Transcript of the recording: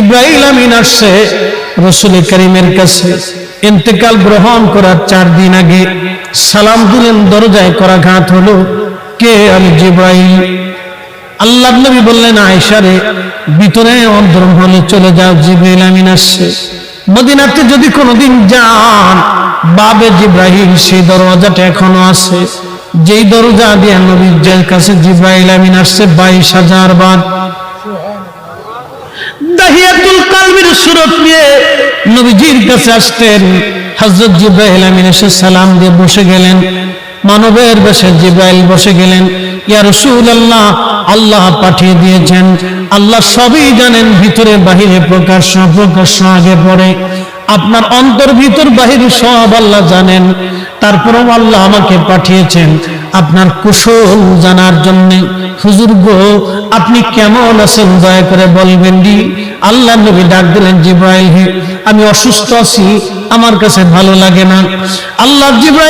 জিব্রাইল আমিন আসছে, রসুল করিমের কাছে ইন্তেকাল গ্রহণ করার চার দিন আগে সালাম দিলেন, দরজায় করা ঘাত হলো, কে আমি জিব্রাইল? আল্লাহ নবী বললেন আয়েশারে ভিতরে অন্তরম হলে চলে যাও, জিব্রাইল আমিন আসছে। মদিনাতে যদি কোনোদিন যান বাবে জিব্রাহিম সেই দরওয়াজাটা এখনও আছে। যেই দরজা দিয়ে নবীর কাছে জিব্রাইল আমিন আসছে, বাইশ হাজার বার দাহিয়াতুল সুরত নিয়ে নবীজির কাছে আসতেন। হযরত জিব্রাইল আমিন এসে সালাম দিয়ে বসে গেলেন। মানবের বেশে বসে গেলেন। ইয়া রাসূলুল্লাহ, আল্লাহ পাঠিয়ে দিয়েছেন। আল্লাহ সবই জানেন, ভিতরে বাহিরে প্রকাশ প্রকাশ্য আগে পড়ে আপনার অন্তর, ভিতর, বাহির সব আল্লাহ জানেন। তারপরেও আল্লাহ আমাকে পাঠিয়েছেন। আপনার কুশল জানার জন্য। হুজুর গো, আপনি কেমন আছেন? দয়া করে বলবেন দি। আল্লাহ নবী ডাক দিলেন, জিব্রাইল হে, আমি অসুস্থ আছি, আমার কাছে ভালো লাগে না। আল্লাহ জিব্রাইল